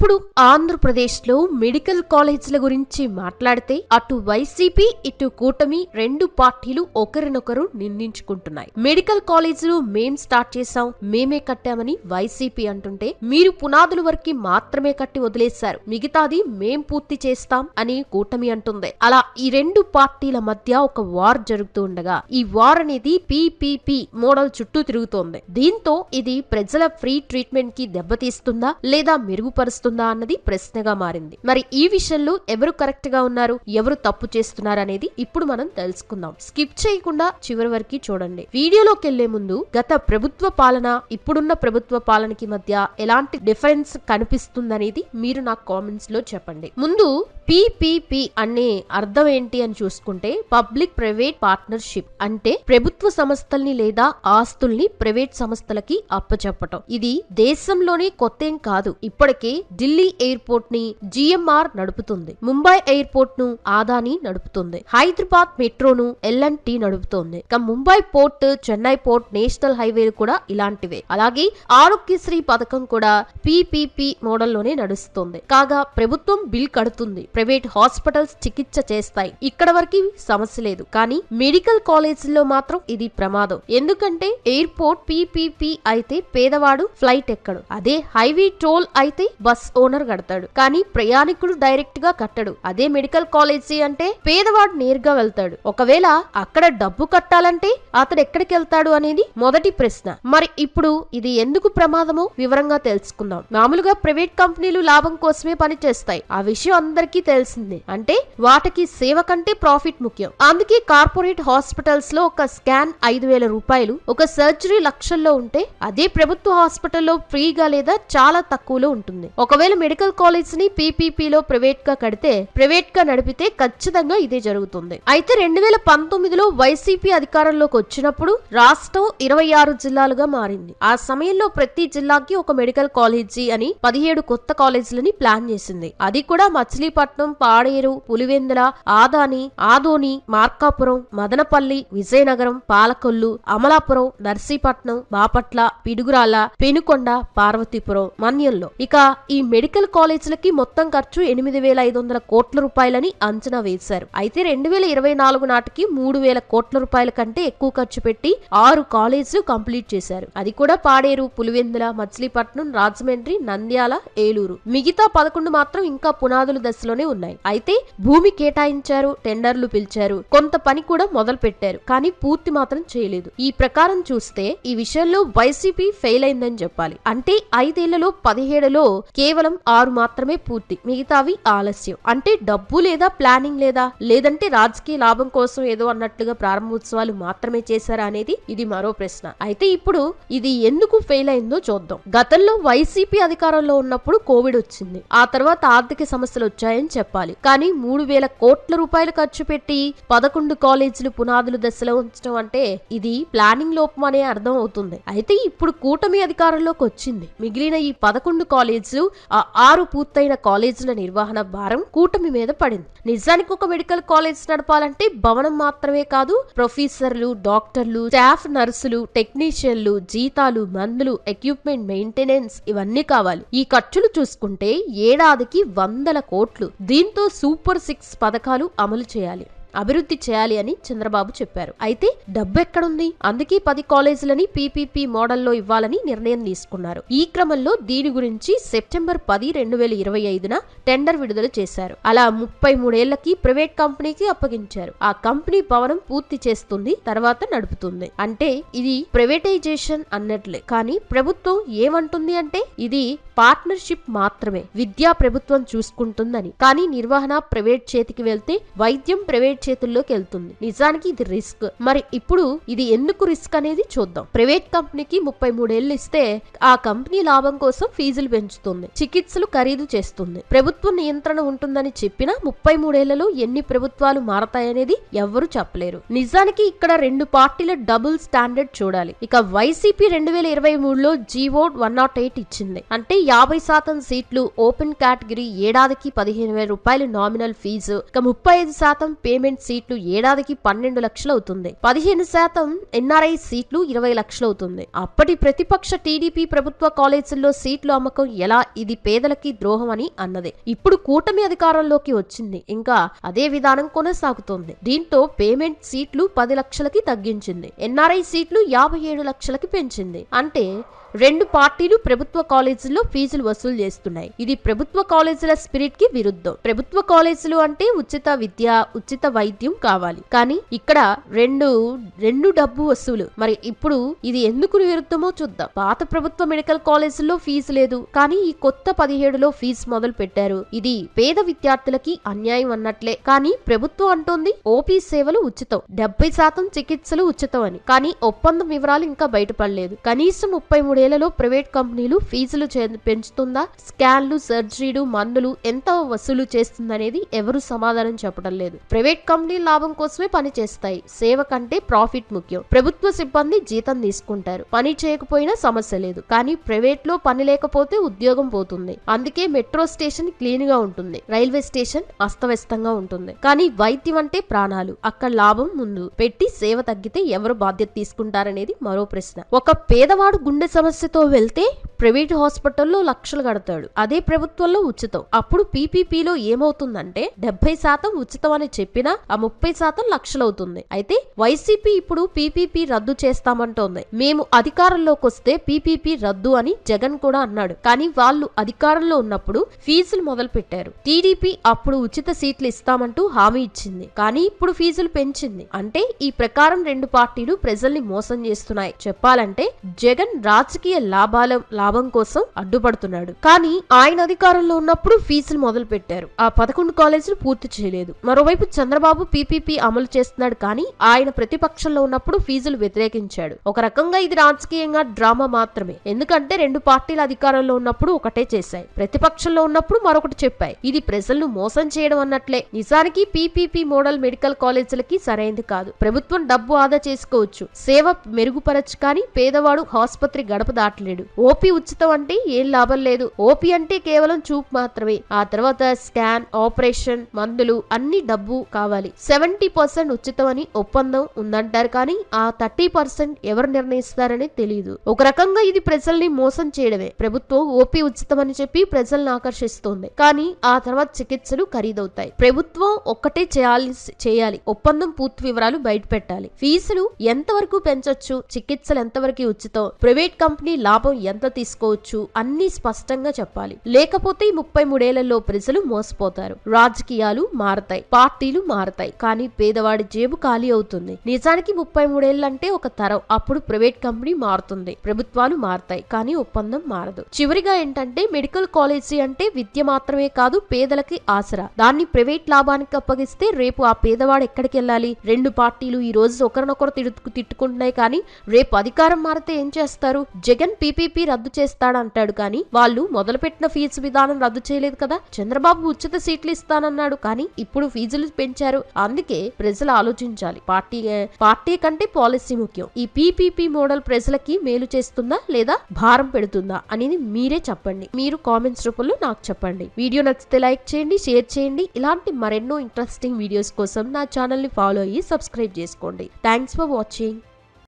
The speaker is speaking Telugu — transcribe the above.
ఇప్పుడు ఆంధ్రప్రదేశ్లో మెడికల్ కాలేజీల గురించి మాట్లాడితే అటు వైసీపీ ఇటు కూటమి రెండు పార్టీలు ఒకరినొకరు నిందించుకుంటున్నాయి. మెడికల్ కాలేజీలు మేం స్టార్ట్ చేశాం మేమే కట్టామని వైసీపీ అంటుంటే మీరు పునాదుల వరకు మాత్రమే కట్టి వదిలేశారు మిగతాది మేం పూర్తి చేస్తాం అని కూటమి అంటుంది. అలా ఈ రెండు పార్టీల మధ్య ఒక వార్ జరుగుతూ ఉండగా ఈ వార్ అనేది పీపీపీ మోడల్ చుట్టూ తిరుగుతోంది. దీంతో ఇది ప్రజల ఫ్రీ ట్రీట్మెంట్కి దెబ్బతీస్తుందా లేదా మెరుగుపరుస్తుందా అన్నది ప్రశ్నగా మారింది. మరి ఈ విషయంలో ఎవరు కరెక్ట్గా ఉన్నారు? ఎవరు తప్పు చేస్తున్నారు అనేది ఇప్పుడు మనం తెలుసుకుందాం. స్కిప్ చేయకుండా చివరి వరకు చూడండి. వీడియోలోకి వెళ్ళే ముందు గత ప్రభుత్వ పాలన ఇప్పుడున్న ప్రభుత్వ పాలనకి మధ్య ఎలాంటి డిఫరెన్స్ కనిపిస్తుందనేది మీరు నాకు కామెంట్స్లో చెప్పండి. ముందు పిపిపి అనే అర్థం ఏంటి అని చూసుకుంటే పబ్లిక్ ప్రైవేట్ పార్ట్నర్షిప్ అంటే ప్రభుత్వ సంస్థల్ని లేదా ఆస్తుల్ని ప్రైవేట్ సంస్థలకి అప్పచెప్పటం. ఇది దేశంలోనే కొత్త ఏం కాదు. ఇప్పటికే ఢిల్లీ ఎయిర్పోర్ట్ని జిఎంఆర్ నడుపుతుంది. ముంబై ఎయిర్పోర్ట్ను ఆదాని నడుపుతుంది. హైదరాబాద్ మెట్రోను ఎల్ఎన్టీ నడుపుతోంది. ఇక Mumbai port Chennai port national హైవేలు కూడా ఇలాంటివే. అలాగే ఆరోగ్యశ్రీ పథకం కూడా పిపిపి మోడల్లోనే నడుస్తుంది. కాగా ప్రభుత్వం బిల్ కడుతుంది. ప్రైవేట్ హాస్పిటల్స్ చికిత్స చేస్తాయి. ఇక్కడ వరకు సమస్య లేదు. కానీ మెడికల్ కాలేజీల్లో మాత్రం ఇది ప్రమాదం. ఎందుకంటే ఎయిర్పోర్ట్ పిపిపి అయితే పేదవాడు ఫ్లైట్ ఎక్కడు. అదే హైవే టోల్ అయితే బస్ ఓనర్ కడతాడు. కానీ ప్రయాణికుడు డైరెక్ట్గా కట్టడు. అదే మెడికల్ కాలేజీ అంటే పేదవాడు నేరుగా వెళ్తాడు. ఒకవేళ అక్కడ డబ్బు కట్టాలంటే అతడు ఎక్కడికి వెళ్తాడు అనేది మొదటి ప్రశ్న. మరి ఇప్పుడు ఇది ఎందుకు ప్రమాదమో వివరంగా తెలుసుకుందాం. మామూలుగా ప్రైవేట్ కంపెనీలు లాభం కోసమే పనిచేస్తాయి ఆ విషయం అందరికీ తెలిసిందే. అంటే వాటికి సేవ కంటే ప్రాఫిట్ ముఖ్యం. అందుకే కార్పొరేట్ హాస్పిటల్స్లో ఒక స్కాన్ ఐదు వేల రూపాయలు ఒక సర్జరీ లక్షల్లో ఉంటే అదే ప్రభుత్వ హాస్పిటల్లో ఫ్రీగా లేదా చాలా తక్కువలో ఉంటుంది. ఒక ఒకవేళ మెడికల్ కాలేజ్ని పీపీపీ లో ప్రైవేట్గా కడితే ప్రైవేట్గా నడిపితే ఖచ్చితంగా ఇదే జరుగుతుంది. అయితే రెండు వేల పంతొమ్మిదిలో వైసీపీ అధికారంలోకి వచ్చినప్పుడు రాష్ట్రం ఇరవై ఆరు జిల్లాలుగా మారింది. ఆ సమయంలో ప్రతి జిల్లాకి ఒక మెడికల్ కాలేజీ అని పదిహేడు కొత్త కాలేజీలని ప్లాన్ చేసింది. అది కూడా మచిలీపట్నం పాడేరు పులివెందుల ఆదాని ఆదోని మార్కాపురం మదనపల్లి విజయనగరం పాలకొల్లు అమలాపురం నర్సీపట్నం బాపట్ల పిడుగురాల పెనుకొండ పార్వతీపురం మన్యంలో. ఇక ఈ మెడికల్ కాలేజీలకి మొత్తం ఖర్చు ఎనిమిది వేల ఐదు వందల కోట్ల రూపాయలని అంచనా వేశారు. అయితే రెండు వేల ఇరవై నాలుగు నాటికి మూడు వేల కోట్ల రూపాయల కంటే ఎక్కువ ఖర్చు పెట్టి ఆరు కాలేజీలు కంప్లీట్ చేశారు. అది కూడా పాడేరు పులివెందుల మచిలీపట్నం రాజమండ్రి నంద్యాల ఏలూరు. మిగతా పదకొండు మాత్రం ఇంకా పునాదుల దశలోనే ఉన్నాయి. అయితే భూమి కేటాయించారు టెండర్లు పిలిచారు. కొంత పని కూడా మొదలు పెట్టారు కానీ పూర్తి మాత్రం చేయలేదు. ఈ ప్రకారం చూస్తే ఈ విషయంలో వైసీపీ ఫెయిల్ అయిందని చెప్పాలి. అంటే ఐదేళ్ళలో పదిహేడులో కే కేవలం ఆరు మాత్రమే పూర్తి. మిగతావి ఆలస్యం. అంటే డబ్బు లేదా ప్లానింగ్ లేదా? లేదంటే రాజకీయ లాభం కోసం ఏదో అన్నట్లుగా ప్రారంభోత్సవాలు మాత్రమే చేశారా అనేది ఇది మరో ప్రశ్న. అయితే ఇప్పుడు ఇది ఎందుకు ఫెయిల్ అయిందో చూద్దాం. గతంలో వైసీపీ అధికారంలో ఉన్నప్పుడు కోవిడ్ వచ్చింది. ఆ తర్వాత ఆర్థిక సమస్యలు వచ్చాయని చెప్పాలి. కానీ మూడు వేల కోట్ల రూపాయలు ఖర్చు పెట్టి పదకొండు కాలేజీలు పునాదులు దశలో ఉంచడం అంటే ఇది ప్లానింగ్ లోపం అనే అర్థం అవుతుంది. అయితే ఇప్పుడు కూటమి అధికారంలోకి వచ్చింది. మిగిలిన ఈ పదకొండు కాలేజీలు ఆ ఆరు పూర్తయిన కాలేజీల నిర్వహణ భారం కూటమి మీద పడింది. నిజానికి ఒక మెడికల్ కాలేజ్ నడపాలంటే భవనం మాత్రమే కాదు ప్రొఫెసర్లు డాక్టర్లు స్టాఫ్ నర్సులు టెక్నీషియన్లు జీతాలు మందులు ఎక్విప్మెంట్ మెయింటెనెన్స్ ఇవన్నీ కావాలి. ఈ ఖర్చులు చూసుకుంటే ఏడాదికి వందల కోట్లు. దీంతో సూపర్ సిక్స్ పథకాలు అమలు చేయాలి. అభివృద్ధి చేయాలి అని చంద్రబాబు చెప్పారు. అయితే డబ్బు ఎక్కడుంది అందుకే పది కాలేజీలని పీపీపీ మోడల్లో ఇవ్వాలని నిర్ణయం తీసుకున్నారు. ఈ క్రమంలో దీని గురించి సెప్టెంబర్ పది రెండు వేల ఇరవై ఐదున టెండర్ విడుదల చేశారు. అలా ముప్పై మూడేళ్ళకి ప్రైవేట్ కంపెనీకి అప్పగించారు. ఆ కంపెనీ భవనం పూర్తి చేస్తుంది తర్వాత నడుపుతుంది. అంటే ఇది ప్రైవేటైజేషన్ అన్నట్లే. కానీ ప్రభుత్వం ఏమంటుంది అంటే ఇది పార్ట్నర్షిప్ మాత్రమే విద్యా ప్రభుత్వం చూసుకుంటుందని. కానీ నిర్వహణ ప్రైవేట్ చేతికి వెళ్తే వైద్యం ప్రైవేట్ చేతుల్లోకి వెళ్తుంది. నిజానికి ఇది రిస్క్. మరి ఇప్పుడు ఇది ఎందుకు రిస్క్ అనేది చూద్దాం. ప్రైవేట్ కంపెనీకి ముప్పై మూడేళ్ళు ఇస్తే ఆ కంపెనీ లాభం కోసం ఫీజులు పెంచుతుంది. చికిత్సలు ఖరీదు చేస్తుంది. ప్రభుత్వ నియంత్రణ ఉంటుందని చెప్పినా ముప్పై మూడేళ్ళలో ఎన్ని ప్రభుత్వాలు మారతాయనేది ఎవ్వరూ చెప్పలేరు. నిజానికి ఇక్కడ రెండు పార్టీల డబుల్ స్టాండర్డ్ చూడాలి. ఇక వైసీపీ రెండు వేల ఇరవై మూడులో జీవో వన్ నాట్ ఎయిట్ ఇచ్చింది. అంటే యాభై శాతం సీట్లు ఓపెన్ కేటగిరీ ఏడాదికి పదిహేను వేల రూపాయలు నామినల్ ఫీజు ఇక ముప్పై ఐదు శాతం పేమెంట్ సీట్లు ఏడాదికి పన్నెండు లక్షలు అవుతుంది. పదిహేను శాతం ఎన్ఆర్ఐ సీట్లు ఇరవై లక్షలు అవుతుంది. అప్పటి ప్రతిపక్ష టీడీపీ ప్రభుత్వ కాలేజీల్లో సీట్లు అమ్మకం ఎలా? ఇది పేదలకి ద్రోహం అని అన్నది. ఇప్పుడు కూటమి అధికారంలోకి వచ్చింది. ఇంకా అదే విధానం కొనసాగుతోంది. దీంతో పేమెంట్ సీట్లు పది లక్షలకి తగ్గించింది. ఎన్ఆర్ఐ సీట్లు యాభై ఏడు లక్షలకి పెంచింది. అంటే రెండు పార్టీలు ప్రభుత్వ కాలేజీల్లో ఫీజులు వసూలు చేస్తున్నాయి. ఇది ప్రభుత్వ కాలేజీల స్పిరిట్కి విరుద్ధం. ప్రభుత్వ కాలేజీలు అంటే ఉచిత విద్య ఉచిత వైద్యం కావాలి. కానీ ఇక్కడ రెండు రెండు డబ్బు వసూలు. మరి ఇప్పుడు ఇది ఎందుకు విరుద్ధమో చూద్దాం. పాత ప్రభుత్వ మెడికల్ కాలేజీల్లో ఫీజు లేదు. కానీ ఈ కొత్త పదిహేడులో ఫీజు మొదలు పెట్టారు. ఇది పేద విద్యార్థులకి అన్యాయం అన్నట్లే. కానీ ప్రభుత్వం అంటోంది ఓపీ సేవలు ఉచితం. డెబ్బై శాతం చికిత్సలు ఉచితం అని. కానీ ఒప్పందం వివరాలు ఇంకా బయటపడలేదు. కనీసం ముప్పై మూడు మూడేళ్ళలో ప్రైవేట్ కంపెనీలు ఫీజులు చే- పెంచుతుందా? స్కాన్లు సర్జరీలు మందులు ఎంత వసూలు చేస్తుందనేది ఎవరు సమాధానం చెప్పడం లేదు. ప్రైవేట్ కంపెనీలు లాభం కోసమే పని చేస్తాయి. సేవ కంటే ప్రాఫిట్ ముఖ్యం. ప్రభుత్వ సిబ్బంది జీతం తీసుకుంటారు. పని చేయకపోయినా సమస్య లేదు. కానీ ప్రైవేట్లో పని లేకపోతే ఉద్యోగం పోతుంది. అందుకే మెట్రో స్టేషన్ క్లీన్గా ఉంటుంది. రైల్వే స్టేషన్ అస్తవ్యస్తంగా ఉంటుంది. కానీ వైద్యం అంటే ప్రాణాలు. అక్కడ లాభం ముందు. పెట్టి సేవ తగ్గితే ఎవరు బాధ్యత తీసుకుంటారనేది మరో ప్రశ్న. ఒక పేదవాడు గుండె సమస్యతో వెళ్తే ప్రైవేట్ హాస్పిటల్లో లక్షలు కడతాడు. అదే ప్రభుత్వంలో ఉచితం. అప్పుడు పీపీపీలో ఏమవుతుందంటే డెబ్బై శాతం ఉచితం అని చెప్పినా ఆ ముప్పై శాతం లక్షలవుతుంది. అయితే వైసీపీ ఇప్పుడు పీపీపీ రద్దు చేస్తామంటోంది. మేము అధికారంలోకి వస్తే పీపీపీ రద్దు అని జగన్ కూడా అన్నాడు. కానీ వాళ్ళు అధికారంలో ఉన్నప్పుడు ఫీజులు మొదలు పెట్టారు టీడీపీ అప్పుడు ఉచిత సీట్లు ఇస్తామంటూ హామీ ఇచ్చింది. కానీ ఇప్పుడు ఫీజులు పెంచింది. అంటే ఈ ప్రకారం రెండు పార్టీలు ప్రజల్ని మోసం చేస్తున్నాయి. చెప్పాలంటే జగన్ రాజకీయ రాజకీయ లాభాల లాభం కోసం అడ్డుపడుతున్నాడు. కానీ ఆయన అధికారంలో ఉన్నప్పుడు ఫీజులు మొదలు పెట్టారు ఆ పదకొండు కాలేజీలు పూర్తి చేయలేదు. మరోవైపు చంద్రబాబు పీపీపీ అమలు చేస్తున్నాడు కానీ ఆయన ప్రతిపక్షంలో ఉన్నప్పుడు ఫీజులు వ్యతిరేకించాడు. ఒక రకంగా ఇది రాజకీయంగా డ్రామా మాత్రమే. ఎందుకంటే రెండు పార్టీల అధికారంలో ఉన్నప్పుడు ఒకటే చేశాయి. ప్రతిపక్షంలో ఉన్నప్పుడు మరొకటి చెప్పాయి. ఇది ప్రజలను మోసం చేయడం అన్నట్లే. నిజానికి పీపీపీ మోడల్ మెడికల్ కాలేజీలకి సరైనది కాదు. ప్రభుత్వం డబ్బు ఆదా చేసుకోవచ్చు. సేవ మెరుగుపరచు కానీ పేదవాడు ఆసుపత్రి గడప దాటలేడు. ఓపీ ఉచితం అంటే ఏం లాభం లేదు. ఓపీ అంటే కేవలం చూపు మాత్రమే. ఆ తర్వాత స్కాన్ ఆపరేషన్ మందులు అన్ని డబ్బు కావాలి. సెవెంటీ పర్సెంట్ ఉచితం అని ఒప్పందం ఉందంటారు కానీ ఆ థర్టీ పర్సెంట్ ఎవరు నిర్ణయిస్తారని తెలియదు ఒక రకంగా ఇది ప్రజల్ని మోసం చేయడమే. ప్రభుత్వం ఓపీ ఉచితం అని చెప్పి ప్రజల్ని ఆకర్షిస్తోంది. కానీ ఆ తర్వాత చికిత్సలు ఖరీదవుతాయి. ప్రభుత్వం ఒక్కటే చేయాలి చేయాలి. ఒప్పందం పూర్తి వివరాలు బయట పెట్టాలి ఫీజులు ఎంతవరకు పెంచొచ్చు? చికిత్సలు ఎంతవరకు ఉచితం? ప్రైవేట్ కంపెనీ లాభం ఎంత తీసుకోవచ్చు అన్ని స్పష్టంగా చెప్పాలి. లేకపోతే ఈ ముప్పై మూడేళ్ళలో ప్రజలు మోసపోతారు. రాజకీయాలు మారతాయి. పార్టీలు మారతాయి. కానీ పేదవాడి జేబు ఖాళీ అవుతుంది. నిజానికి ముప్పై మూడేళ్ళంటే ఒక తరం. అప్పుడు ప్రైవేట్ కంపెనీ మారుతుంది. ప్రభుత్వాలు మారతాయి. కానీ ఒప్పందం మారదు. చివరిగా ఏంటంటే మెడికల్ కాలేజీ అంటే విద్య మాత్రమే కాదు పేదలకి ఆసరా. దాన్ని ప్రైవేట్ లాభానికి అప్పగిస్తే రేపు ఆ పేదవాడు ఎక్కడికి వెళ్ళాలి? రెండు పార్టీలు ఈ రోజు ఒకరినొకరు తిట్టుకుంటున్నాయి కానీ రేపు అధికారం మారితే ఏం చేస్తారు? జగన్ పీపీపీ రద్దు చేస్తాడంటాడు కానీ వాళ్ళు మొదలుపెట్టిన ఫీజు విధానం రద్దు చేయలేదు కదా. చంద్రబాబు ఉచిత సీట్లు ఇస్తానన్నాడు కానీ ఇప్పుడు ఫీజులు పెంచారు. అందుకే ప్రజలు ఆలోచించాలి. పార్టీ పార్టీ కంటే పాలసీ ముఖ్యం. ఈ పీపీపీ మోడల్ ప్రజలకి మేలు చేస్తుందా లేదా భారం పెడుతుందా అనేది మీరే చెప్పండి. మీరు కామెంట్స్ రూపంలో నాకు చెప్పండి. వీడియో నచ్చితే లైక్ చేయండి షేర్ చేయండి. ఇలాంటి మరెన్నో ఇంట్రెస్టింగ్ వీడియోస్ కోసం నా ఛానల్ని ఫాలో అయ్యి సబ్స్క్రైబ్ చేసుకోండి. Thanks for watching.